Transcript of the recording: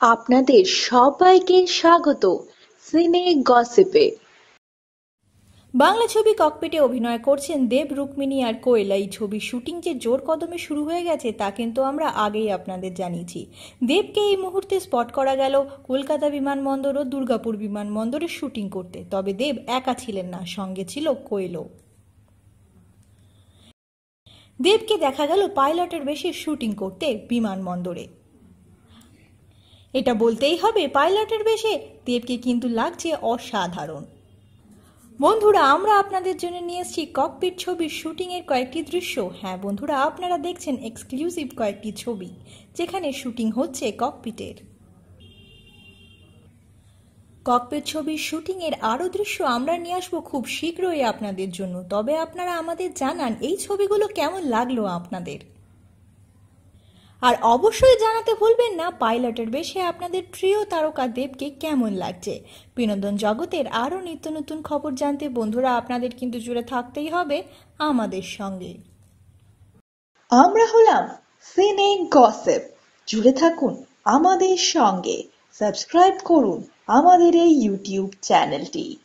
আপনাদের সবাইকে স্বাগত সিনে গসিপে। বাংলা ছবি ককপিটে অভিনয় করছেন দেব রুক্মিণী আর কোয়েল। এই ছবির শুটিং যে জোর কদমে শুরু হয়ে গেছে, তা কিন্তু আমরা আগেই আপনাদের জানিয়েছি। দেবকে এই মুহূর্তে স্পট করা গেল কলকাতা বিমানবন্দর ও দুর্গাপুর বিমানবন্দরে শুটিং করতে। তবে দেব একা ছিলেন না, সঙ্গে ছিল কোয়েলও। দেবকে দেখা গেল পাইলটের বেশি শুটিং করতে বিমানবন্দরে। এটা বলতেই হবে পাইলটের বেশে। দেবকে কিন্তু লাগছে অসাধারণ। বন্ধুরা, আমরা আপনাদের জন্য নিয়ে এসেছি ককপিট ছবির শুটিংয়ের কয়েকটি দৃশ্য। হ্যাঁ বন্ধুরা, আপনারা দেখছেন এক্সক্লুসিভ কয়েকটি ছবি, যেখানে শুটিং হচ্ছে ককপিটের ককপিট ছবির শুটিংয়ের আরও দৃশ্য আমরা নিয়ে আসব খুব শীঘ্রই আপনাদের জন্য। তবে আপনারা আমাদের জানান, এই ছবিগুলো কেমন লাগল আপনাদের? আর অবশ্যই জানাতে ভুলবেন না, পাইলটের বেশে আপনাদের প্রিয় তারকা দেবকে কেমন লাগছে? বিনোদন জগতের আরও নিত্য নতুন খবর জানতে বন্ধুরা আপনাদের কিন্তু জুড়ে থাকতেই হবে আমাদের সঙ্গে। আমরা হলাম সিনে গসেপ। জুড়ে থাকুন আমাদের সঙ্গে। সাবস্ক্রাইব করুন আমাদের এই ইউটিউব চ্যানেলটি।